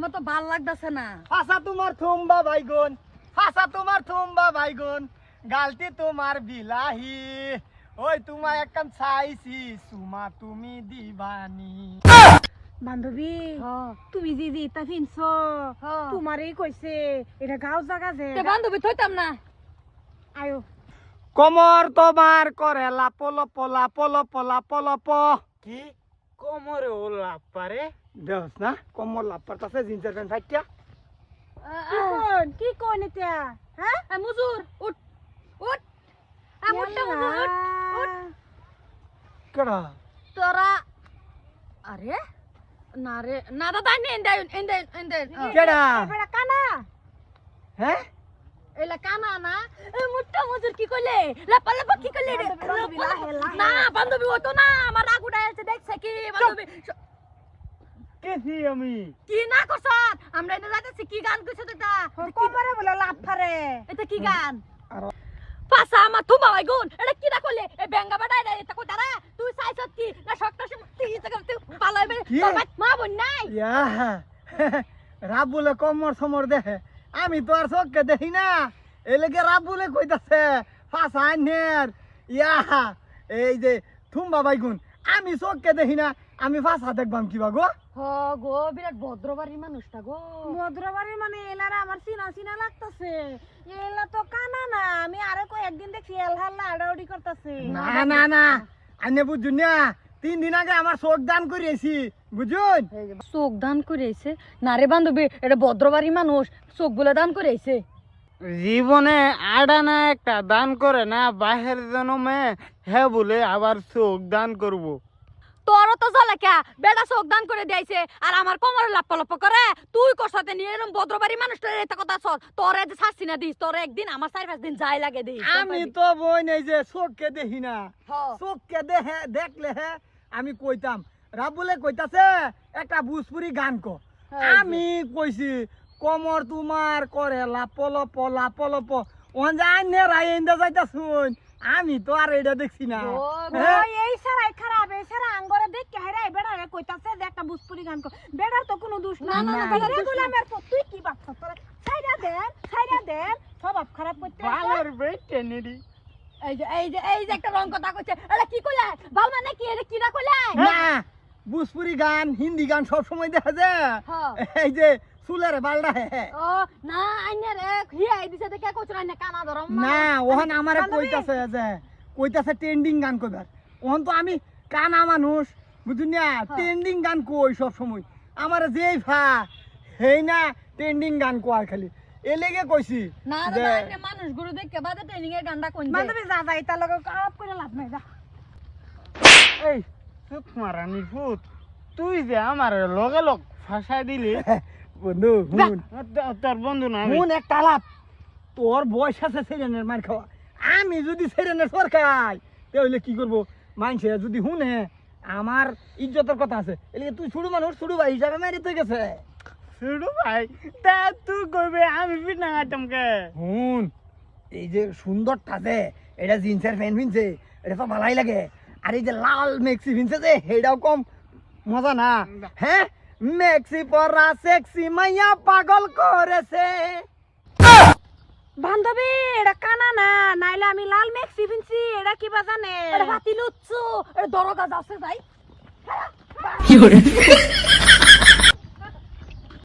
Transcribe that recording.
আমার তো ভালো লাগতেছে না। ফাঁসা তোমার থুম্বা বাইগুন ফাঁসা তোমার থুম্বা বাইগুন গালতি তোমার বিলাহি ওই তোমার একখান চাইছি সুমা তুমি দিবানি। বান্ধবী তুমি যে যে ইতা ফিনছ হ্যাঁ। তোমারই কইছে এটা গাঁও জায়গা যে। বান্ধবী থইতাম না। আয়ো। কমর তোমার করে লাপ লপ লাপ লপ লাপ লপ। কি? কোমরে ও লাভ পারে দেখ না? কমর লাভ পারতাছে জিন্সের প্যান্ট ফাইটিয়া কি কোন? কি কোন এটা? হ্যাঁ? মুজুর উঠ উঠ। এ মুটটা মুজুর উঠ উঠ। কেডা? তোরা আরে না রে না দাদা নে এন্ডে এন্ডে এন্ডে কেডা? এবারে কানা। হ্যাঁ? এলা কানা না? এ মুটটা মুজুর কি কইলে? লাপা লাপা কি কইলে। না বান্ধবী ও তো না আমার রাগ উড়াই আছে দেখছে কি বান্ধবী? কেছি আমি? কি না করছ? আমরা এনে যাইতেছি কি গান কইছ এটা কমরে বলে লাভ ফারে এটা কি গান? পাসা আমার তুমা ভাই গুণ এটা কি না কইলে এ বেঙ্গা বাটাই রে এটা কইতারা তুই চাইছত কি? না শক্ত তুই তুই পালাইবে কি? তোর ভাই মা বোন নাই? ইয়া রাবুলে কমর সমর দেখে আমি তো আর চোখকে দেখি না। এলেকে রাবুলে কইতাছে ফাঁসা আইনের। ইয়া এই যে থুম্বা বাইগুন আমি চোখকে দেখি না আমি ফাঁসা দেখবাম কিবা গো? হ গো বিরাট ভদ্রবাড়ির মানুষটা গো। মধুরবাড়ি মানে এলারা আমার চিনা চিনা লাগতাছে। এলা তো কানা না আমি আরও কয়েকদিন দেখছি এল হাল্লা আড়াউড়ি করতেছে। না না না আনে বুঝুন না তিন দিন আগে আমার চোখ দান করিয়েছি বুঝুন? চোখ দান করেছে না রে বান্ধবী এটা ভদ্রবাড়ির মানুষ চোখগুলো দান করেছে জীবনে আডানা একটা দান করে না বাহের জন্মে হ্যাঁ বলে আবার চোখ দান করব। তোরও তো জ্বলে কে বেটা চোখ দান করে দিয়েছে। আর আমার কোমরে লাপ্পা লাপ্পা করে। তুই করসাতে নিয়ে এরকম এটা কথা তোরে যে শাস্তি না দিস তোরে একদিন আমার চার পাঁচ দিন যাই লাগে দিস। আমি তো বই নেই যে চোখকে দেখি না। চোখকে দেখে দেখলে আমি কইতাম। রাবুলে কইতাছে একটা ভোজপুরি গান কো। আমি কইছি কমর তোমার করে লাপলপ লাপলপ ওন যাই নে রাইন্দা যাইতা শুন আমি তো আর এটা দেখছি না। ও, হ্যাঁ? এই সারাই আঙ্গরে দেখ কে বেড়া কইতাছে যে একটা গান কর। বেড়ার তো কোনো দোষ না না, না না, না গোলামের পর তুই কি বাপ তোরা ছাইরা দেন ছাইরা দেন স্বভাব খারাপ করতে ভালোর বেটে নিরি। এই যে এই যে এই যে একটা রং কথা কইছে। এটা কি কইলে? ভালো মানে কি এটা কি না না ভোজপুরি গান হিন্দি গান সব সময় দেখা যায়। হ্যাঁ। এই যে চুলের বালডা হে ও না আইনে রে হিয়াই দিছে দেখে কইছ না কানা ধরম। না ওহন আমারে কইতাছে যে কইতাছে ট্রেন্ডিং গান কইবার। ওহন তো আমি কানা মানুষ বুঝুন না? ট্রেন্ডিং গান কই সব সময় আমার যেই ফা হেই না ট্রেন্ডিং গান কোয়ার খালি। এলেগে কইছি না আইনে মানুষ গুরু দেখে বাদে ট্রেনিং এর গানটা কোন বান্ধবী যা যা ইতা লগে আপ করে লাভ নাই যা। এই চুপ মারানি ফুট তুই যে আমার লগে লগ ফাঁসাই দিলি। বন্ধু হুন তোর বন্ধু না আমি। হুন এক তালাপ তোর বয়স আছে সেরেনের মার খাওয়া। আমি যদি সেরেনের সরকার তাহলে কি করব? মানছে যদি হুনে আমার ইজ্জতের কথা আছে এলিগে তুই ছোট মানুষ ছোট ভাই হিসাবে মেরে তুই গেছে। শুরু ভাই তা তুই কইবে আমি পিঠা খাইতাম হুন এই যে সুন্দরটা যে এটা জিন্সের প্যান্ট পিনছে এটা তো ভালাই লাগে। আর এই যে লাল মেক্সি পিনছে যে এটাও কম মজা না। হ্যাঁ মেক্সি পরা সেক্সি মাইয়া পাগল করেছে। বান্ধবী এটা কানা না নাইলে আমি লাল মেক্সি পিনছি এটা কি বা জানে? এটা বাতিল উচ্চ এটা দরগা যাচ্ছে যাই।